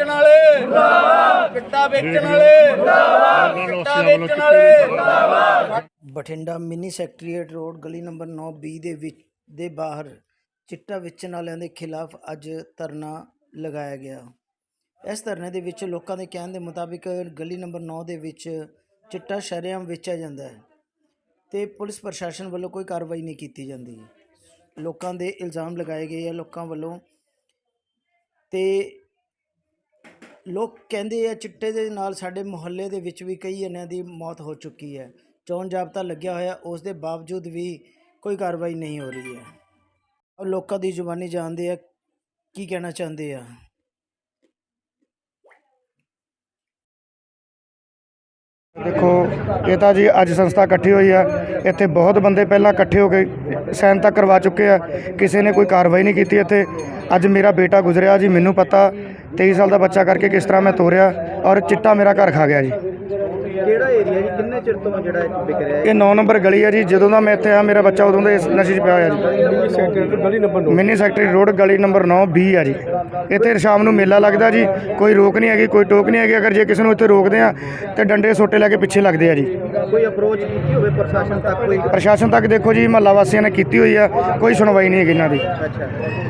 ਵੇਚਣ ਵਾਲੇ। ਮੁਰਦਾਬਾਦ ਚਿੱਟਾ ਵੇਚਣ ਵਾਲੇ। ਮੁਰਦਾਬਾਦ। ਚਿੱਟਾ ਵੇਚਣ ਵਾਲੇ। ਬਠਿੰਡਾ ਮਿੰਨੀ ਸੈਕਟਰੀਏਟ ਰੋਡ ਗਲੀ ਨੰਬਰ 9 ਬੀ ਦੇ ਵਿੱਚ ਦੇ ਬਾਹਰ ਚਿੱਟਾ ਵੇਚਣ ਵਾਲਿਆਂ ਦੇ ਖਿਲਾਫ ਅੱਜ ਧਰਨਾ ਲਗਾਇਆ ਗਿਆ। ਇਸ ਧਰਨੇ ਦੇ ਵਿੱਚ ਲੋਕਾਂ ਦੇ ਕਹਿਣ ਦੇ ਮੁਤਾਬਿਕ ਗਲੀ ਨੰਬਰ 9 ਦੇ ਵਿੱਚ ਚਿੱਟਾ ਸ਼ਰੇਆਮ ਵੇਚਿਆ ਜਾਂਦਾ ਹੈ ਤੇ ਪੁਲਿਸ ਪ੍ਰਸ਼ਾਸਨ ਵੱਲੋਂ ਕੋਈ ਕਾਰਵਾਈ ਨਹੀਂ ਕੀਤੀ ਜਾਂਦੀ। ਲੋਕਾਂ ਦੇ ਇਲਜ਼ਾਮ ਲਗਾਏ ਗਏ ਆ ਲੋਕਾਂ ਵੱਲੋਂ ਤੇ ਲੋਕ ਕਹਿੰਦੇ ਆ, ਚਿੱਟੇ ਦੇ ਨਾਲ ਸਾਡੇ ਮੁਹੱਲੇ ਦੇ ਵਿੱਚ ਵੀ ਕਈ ਜਣਿਆਂ ਦੀ ਮੌਤ ਹੋ ਚੁੱਕੀ ਹੈ। ਚੋਣ ਜਾਬਤਾ ਲੱਗਿਆ ਹੋਇਆ, ਉਸ ਦੇ ਬਾਵਜੂਦ ਵੀ ਕੋਈ ਕਾਰਵਾਈ ਨਹੀਂ ਹੋ ਰਹੀ ਹੈ। ਔਰ ਲੋਕਾਂ ਦੀ ਜ਼ੁਬਾਨੀ ਜਾਣਦੇ ਆ, ਕੀ ਕਹਿਣਾ ਚਾਹੁੰਦੇ ਆ? ਦੇਖੋ, ਇਹ ਤਾਂ ਜੀ ਅੱਜ ਸੰਸਥਾ ਇਕੱਠੀ ਹੋਈ ਆ ਇੱਥੇ ਬਹੁਤ ਬੰਦੇ ਪਹਿਲਾਂ ਇਕੱਠੇ ਹੋ ਕੇ ਸਾਈਨ ਤੱਕ ਕਰਵਾ ਚੁੱਕੇ ਆ। ਕਿਸੇ ਨੇ ਕੋਈ ਕਾਰਵਾਈ ਨਹੀਂ ਕੀਤੀ ਇੱਥੇ। ਅੱਜ ਮੇਰਾ ਬੇਟਾ ਗੁਜ਼ਰਿਆ ਜੀ, ਮੈਨੂੰ ਪਤਾ 23 ਸਾਲ ਦਾ ਬੱਚਾ ਕਰਕੇ ਕਿਸ ਤਰ੍ਹਾਂ ਮੈਂ ਤੋਰਿਆ ਔਰ ਚਿੱਟਾ ਮੇਰਾ ਘਰ ਖਾ ਗਿਆ ਜੀ। ਕਿਹੜਾ ਏਰੀਆ ਜੀ? ਕਿੰਨੇ ਚਿਰ ਤੋਂ ਜਿਹੜਾ ਇਹ ਵਿਕ ਰਿਹਾ ਇਹ 9 ਨੰਬਰ ਗਲੀ ਹੈ ਜੀ। ਜਦੋਂ ਦਾ ਮੈਂ ਇੱਥੇ ਆ ਮੇਰਾ ਬੱਚਾ ਉਦੋਂ ਦਾ ਇਸ ਨਸ਼ੇ 'ਚ ਪਿਆ ਹੋਇਆ ਜੀ। ਸੈਕਟਰ ਗਲੀ ਨੰਬਰ ਮਿੰਨੀ ਸੈਕਟਰੀ ਰੋਡ ਗਲੀ ਨੰਬਰ 9 ਬੀ ਆ ਜੀ। ਇੱਥੇ ਸ਼ਾਮ ਨੂੰ ਮੇਲਾ ਲੱਗਦਾ ਜੀ। ਕੋਈ ਰੋਕ ਨਹੀਂ ਹੈਗੀ ਕੋਈ ਟੋਕ ਨਹੀਂ ਹੈਗੀ। ਅਗਰ ਜੇ ਕਿਸੇ ਨੂੰ ਇੱਥੇ ਰੋਕਦੇ ਆ ਤੇ ਡੰਡੇ ਸੋਟੇ ਲੈ ਕੇ ਪਿੱਛੇ ਲੱਗਦੇ ਆ ਜੀ। ਕੋਈ ਅਪਰੋਚ ਕੀਤੀ ਹੋਵੇ ਪ੍ਰਸ਼ਾਸਨ ਤੱਕ ਕੋਈ? ਪ੍ਰਸ਼ਾਸਨ ਤੱਕ ਦੇਖੋ ਜੀ ਮਹੱਲਾ ਵਾਸੀਆਂ ਨੇ ਕੀਤੀ ਹੋਈ ਆ। ਕੋਈ ਸੁਣਵਾਈ ਨਹੀਂ ਹੈਗੀ ਇਹਨਾਂ ਦੀ। ਅੱਛਾ।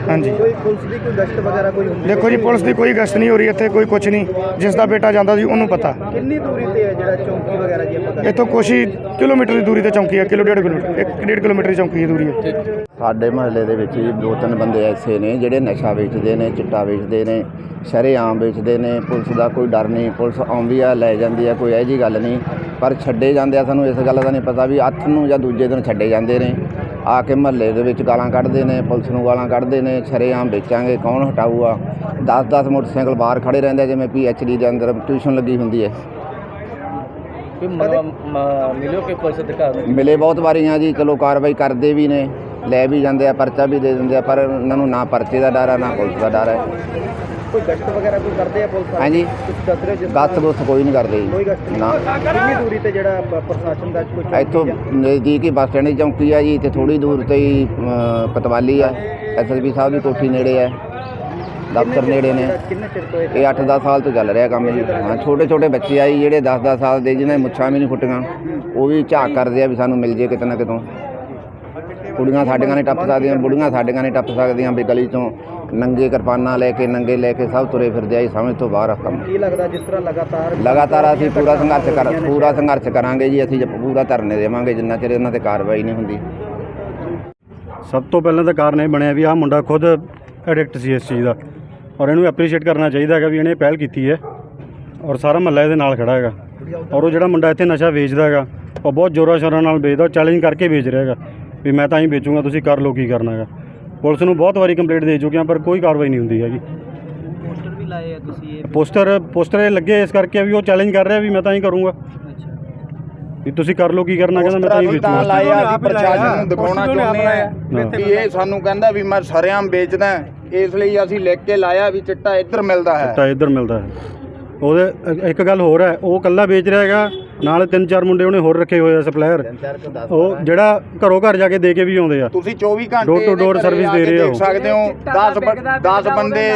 ਹਾਂਜੀ। ਕੋਈ ਪੁਲਿਸ ਦੀ ਕੋਈ ਗਸ਼ਤ ਵਗੈਰਾ ਕੋਈ ਹੁੰਦੀ? ਦੇਖੋ ਜੀ ਪੁਲਿਸ ਦੀ ਕੋਈ ਗਸ਼ਤ ਨਹੀਂ ਹੋ ਰਹੀ ਇੱਥੇ ਕੋਈ ਕੁਝ ਨਹੀਂ। ਜਿਸ ਦਾ ਬੇਟਾ ਜਾਂਦਾ ਸੀ ਉਹਨੂੰ ਪਤਾ। ਕਿੰਨੀ ਦੂਰੀ ਤੇ ਹੈ ਜਿਹੜਾ ਚੌਂਕੀ ਵਗੈਰਾ ਜੀ ਆਪਾਂ ਇੱਥੋਂ ਕੁਛ ਹੀ ਕਿਲੋਮੀਟਰ ਦੀ ਦੂਰੀ ਤੇ ਚੌਂਕੀ ਹੈ ਕਿਲੋ ਡੇਢ ਕਿਲੋਮੀਟਰ ਇੱਕ ਡੇਢ ਕਿਲੋਮੀਟਰ ਦੀ ਚੌਂਕੀ ਦੀ ਦੂਰੀ ਹੈ ਸਾਡੇ ਮਹੱਲੇ ਦੇ ਵਿੱਚ ਜੀ ਦੋ ਤਿੰਨ ਬੰਦੇ ਐਸੇ ਨੇ ਜਿਹੜੇ ਨਸ਼ਾ ਵੇਚਦੇ ਨੇ ਚਿੱਟਾ ਵੇਚਦੇ ਨੇ ਸ਼ਰੇਆਮ ਵੇਚਦੇ ਨੇ ਪੁਲਿਸ ਦਾ ਕੋਈ ਡਰ ਨਹੀਂ ਪੁਲਿਸ ਆਉਂਦੀ ਆ ਲੈ ਜਾਂਦੀ ਆ ਕੋਈ ਇਹੋ ਜਿਹੀ ਗੱਲ ਨਹੀਂ। ਪਰ ਛੱਡੇ ਜਾਂਦੇ ਆ ਸਾਨੂੰ ਇਸ ਗੱਲ ਦਾ ਨਹੀਂ ਪਤਾ ਵੀ ਅੱਠ ਨੂੰ ਜਾਂ ਦੂਜੇ ਦਿਨ ਛੱਡੇ ਜਾਂਦੇ ਨੇ। ਆ ਕੇ ਮਹੱਲੇ ਦੇ ਵਿੱਚ ਗਾਲਾਂ ਕੱਢਦੇ ਨੇ ਪੁਲਿਸ ਨੂੰ ਗਾਲਾਂ ਕੱਢਦੇ ਨੇ ਸ਼ਰੇਆਮ ਵੇਚਾਂਗੇ ਕੌਣ ਹਟਾਊਗਾ? 10-10 ਮੋਟਰਸਾਈਕਲ ਬਾਹਰ ਖੜੇ ਰਹਿੰਦੇ ਜਿਵੇਂ ਪੀਐਚਡੀ ਦੇ ਅੰਦਰ ਟਿਊਸ਼ਨ ਲੱਗੀ ਹੁੰਦੀ ਹੈ। ਮਿਲਿਓ ਕਿ ਪੁਲਿਸ ਅਧਿਕਾਰੀ? ਮਿਲੇ ਬਹੁਤ ਵਾਰੀਆਂ ਜੀ ਚਲੋ ਕਾਰਵਾਈ ਕਰਦੇ ਵੀ ਨੇ ਲੈ ਵੀ ਜਾਂਦੇ ਆ ਪਰਚਾ ਵੀ ਦੇ ਦਿੰਦੇ ਆ ਪਰ ਉਹਨਾਂ ਨੂੰ ਨਾ ਪਰਚੇ ਦਾ ਡਰ ਆ ਨਾ ਪੁਲਿਸ ਦਾ ਡਰ ਹੈ ਕੋਈ ਗਸ਼ਤ ਵਗੈਰਾ ਕੋਈ ਕਰਦੇ ਆ ਪੁਲਿਸ? ਹਾਂਜੀ। ਗੱਤ ਗੁੱਤ ਕੋਈ ਨਹੀਂ ਕਰਦੇ ਕੋਈ ਜੀ ਗਸ਼ਤ ਨਾ। ਨਹੀਂ ਕਿੰਨੀ ਦੂਰੀ ਤੇ ਜਿਹੜਾ ਪ੍ਰਸ਼ਾਸਨ ਦਾ ਕੋਈ ਚੌਂਕੀ ਇੱਥੋਂ ਜਾਂ- ਨਜ਼ਦੀਕ ਹੀ ਬੱਸ ਸਟੈਂਡ ਦੀ ਚੌਂਕੀ ਆ ਜੀ ਤੇ ਥੋੜੀ ਦੂਰ ਤੇ ਹੀ ਪਤਵਾਲੀ ਆ। ਐਸਐਸਪੀ ਸਾਹਿਬ ਦੀ ਕੋਠੀ ਨੇੜੇ ਆ। ਦਫ਼ਤਰ ਨੇੜੇ ਨੇ। ਜਿਹੜਾ ਕਿੰਨੇ ਚਿਰ ਤੋਂ ਇਹ ਇਹ 8-10 ਸਾਲ ਤੋਂ ਚੱਲ ਰਿਹਾ ਕੰਮ ਜੀ। ਹਾਂ ਛੋਟੇ ਛੋਟੇ ਬੱਚੇ ਆ ਜੀ ਜਿਹੜੇ 10-10 ਸਾਲ ਦੇ ਜਿਹਨਾਂ ਦੀਆਂ ਮੁੱਛਾਂ ਵੀ ਨਹੀਂ ਫੁੱਟੀਆਂ ਉਹ ਵੀ ਝਾਕ ਕਰਦੇ ਆ ਵੀ ਸਾਨੂੰ ਮਿਲ ਜੇ ਕਿਤੇ ਨਾ ਕਿਤੋਂ। ਕੁੜੀਆਂ ਸਾਡੀਆਂ ਨਹੀਂ ਟੱਪ ਸਕਦੀਆਂ ਬੁੜੀਆਂ ਸਾਡੀਆਂ ਨਹੀਂ ਟੱਪ ਸਕਦੀਆਂ ਵੀ ਗਲੀ ਚੋਂ ਨੰਗੇ ਕਿਰਪਾਨਾਂ ਲੈ ਕੇ ਨੰਗੇ ਲੈ ਕੇ ਸਭ ਤੁਰੇ ਫਿਰਦੇ ਆ ਜੀ ਸਮਝ ਤੋਂ ਬਾਹਰ ਆ ਕੰਮ ਕੀ ਲੱਗਦਾ ਜਿਸ ਤਰ੍ਹਾਂ ਲਗਾਤਾਰ ਲਗਾਤਾਰ ਅਸੀਂ ਪੂਰਾ ਸੰਘਰਸ਼ ਕਰ ਪੂਰਾ ਸੰਘਰਸ਼ ਕਰਾਂਗੇ ਜੀ ਅਸੀਂ ਜ- ਪੂਰਾ ਧਰਨੇ ਦੇਵਾਂਗੇ ਜਿੰਨਾ ਚਿਰ ਇਹਨਾਂ ਤੇ ਕਾਰਵਾਈ ਨਹੀਂ ਹੁੰਦੀ। ਸਭ ਤੋਂ ਪਹਿਲਾਂ ਤਾਂ ਕਾਰਨ ਇਹ ਬਣਿਆ ਵੀ ਆਹ ਮੁੰਡਾ ਖੁਦ ਐਡਿਕਟ ਸੀ ਇਸ ਚੀਜ਼ ਦਾ। ਔਰ ਇਹਨੂੰ ਐਪਰੀਸ਼ੀਏਟ ਕਰਨਾ ਚਾਹੀਦਾ ਹੈਗਾ ਵੀ ਇਹਨੇ ਪਹਿਲ ਕੀਤੀ ਹੈ। ਔਰ ਸਾਰਾ ਮਹੱਲਾ ਇਹਦੇ ਨਾਲ ਖੜਾ ਹੈਗਾ। ਔਰ ਉਹ ਜਿਹੜਾ ਮੁੰਡਾ ਇੱਥੇ ਨਸ਼ਾ ਵੇਚਦਾ ਹੈਗਾ ਉਹ ਬਹੁਤ ਜ਼ੋਰਾਂ ਸ਼ੋਰਾਂ ਨਾਲ ਵੇਚਦਾ ਚੈਲੰਜ ਕਰਕੇ ਵੇਚ ਰਿਹਾ ਹੈਗਾ ਵੀ ਮੈਂ ਤਾਂ ਹੀ ਵੇਚੂੰਗਾ ਤੁਸੀਂ ਕਰ ਲਓ ਕੀ ਕਰਨਾ ਹੈਗਾ। ਪੁਲਿਸ ਨੂੰ ਬਹੁਤ ਵਾਰੀ ਕੰਪਲੇਂਟ ਦੇ ਚੁੱਕੇ ਹਾਂ ਪਰ ਕੋਈ ਕਾਰਵਾਈ ਨਹੀਂ ਹੁੰਦੀ ਹੈਗੀ। ਪੋਸਟਰ ਵੀ ਲਾਏ ਆ ਤੁਸੀਂ ਇਹ? ਪੋਸਟਰ ਪੋਸਟਰ ਲੱਗੇ ਇਸ ਕਰਕੇ ਵੀ ਉਹ ਚੈਲੰਜ ਕਰ ਰਿਹਾ ਵੀ ਮੈਂ ਤਾਂ ਹੀ ਕਰੂੰਗਾ। ਵੀ ਤੁਸੀਂ ਕਰ ਲਓ ਕੀ ਕਰਨਾ? ਕਹਿੰਦਾ ਮੈਂ ਤਾਂ ਹੀ ਤਾਂ ਵੇਚੂੰਗਾ ਲਾਇਆ ਅਸੀਂ ਪ੍ਰਸ਼ਾਸਨ ਨੂੰ ਦਿਖਾਉਣਾ ਚਾਹੁੰਦੇ ਆ। ਵੀ ਇਹ ਸਾਨੂੰ ਕਹਿੰਦਾ ਵੀ ਮੈਂ ਸਰਿਆਮ ਵੇਚਦਾ ਇਸ ਲਈ ਅਸੀਂ ਲਿਖ ਕੇ ਲਾਇਆ ਵੀ ਚਿੱਟਾ ਇੱਧਰ ਮਿਲਦਾ ਹੈ। ਤਾਂ ਇੱਧਰ ਮਿਲਦਾ ਹੈ। ਉਹਦੇ ਇੱਕ ਗੱਲ ਹੋਰ ਹੈ ਉਹ ਕੱਲਾ ਵੇਚ ਰਿਹਾ ਹੈਗਾ ਨਾਲ ਤਿੰਨ ਚਾਰ ਮੁੰਡੇ ਉਹਨੇ ਹੋਰ ਰੱਖੇ ਹੋਏ ਆ ਸਪਲਾਇਰ। ਉਹ ਜਿਹੜਾ ਘਰੋਂ ਘਰ ਜਾ ਕੇ ਦੇ ਕੇ ਵੀ ਆਉਂਦੇ ਆ। ਤੁਸੀਂ 24 ਘੰਟੇ door ਘਰੇ service ਆ ਦੇ ਰਹੇ ਹੋ। ਦੇਖ ਸਕਦੇ ਹੋ 10 10 ਬੰਦੇ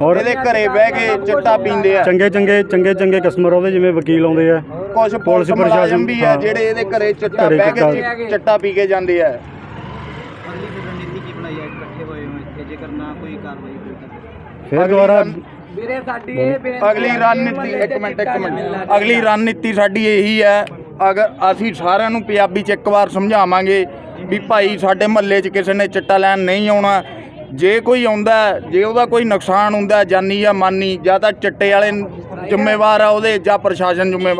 ਔਰ ਇਹਦੇ ਘਰੇ ਬਹਿ ਕੇ ਚਿੱਟਾ ਪੀਂਦੇ ਆ। ਚੰਗੇ ਚੰਗੇ ਚੰਗੇ ਚੰਗੇ ਕਸਟਮਰ ਉਹਦੇ ਜਿਵੇਂ ਵਕੀਲ ਆਉਂਦੇ ਆ। ਕੁਝ ਪੁਲਿਸ ਪ੍ਰਸ਼ਾਸਨ ਵੀ ਆ। ਜਿਹੜੇ ਇਹਦੇ ਘਰੇ ਚਿੱਟਾ ਬਹਿ ਕੇ ਚਿੱਟਾ- ਪੀ ਕੇ ਜਾਂਦੇ ਆ। ਅਗਲੀ ਰਣਨੀਤੀ ਕੀ ਬਣਾਈ ਹੈ ਇਕੱਠੇ ਹੋਏ ਹੋ ਇੱਥੇ ਜੇਕਰ ਨਾ ਕੋਈ ਕਾਰਵਾਈ ਹੋਈ ਤਾਂ। ਫਿਰ ਦੁਬਾਰਾ ਵੀਰੇ ਸਾਡੀ ਇਹ ਬੇਨਤੀ ਅਗਲੀ ਰਣਨੀਤੀ ਇੱਕ ਮਿੰਟ ਇੱਕ ਮਿੰਟ। ਅਗਲੀ ਰਣਨੀਤੀ ਸਾਡੀ ਇਹੀ ਹੈ ਅਗਰ ਅਸੀਂ ਸਾਰਿਆਂ ਨੂੰ ਪੰਜਾਬੀ ਚ ਇੱਕ ਵਾਰ ਸਮਝਾਵਾਂਗੇ ਵੀ ਭਾਈ ਸਾਡੇ ਮਹੱਲੇ 'ਚ ਕਿਸੇ ਨੇ ਚਿੱਟਾ ਲੈਣ ਨਹੀਂ ਆਉਣਾ। ਜੇ ਕੋਈ ਆਉਂਦਾ ਹੈ, ਜੇ ਉਹਦਾ ਕੋਈ ਨੁਕਸਾਨ ਹੁੰਦਾ ਜਾਨੀ ਜਾਂ ਮਾਨੀ ਜਾਂ ਤਾਂ ਚਿੱਟੇ ਵਾਲੇ ਜ਼ਿੰਮੇਵਾਰ ਆ ਉਹਦੇ ਜਾਂ ਪ੍ਰਸ਼ਾਸਨ ਜ਼ਿੰਮੇਵਾਰ।